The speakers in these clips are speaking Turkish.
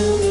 you.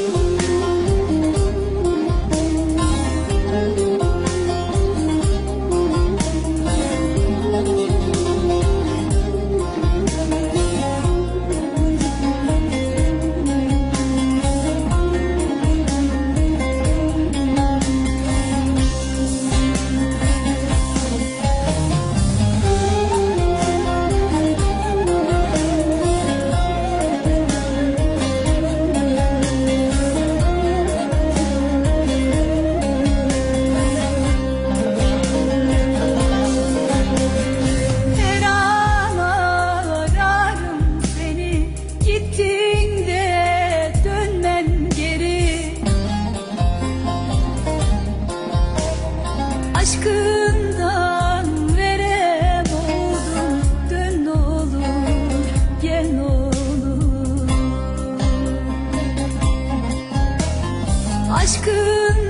Aşkından verem oldum Dön olur gel olur Aşkın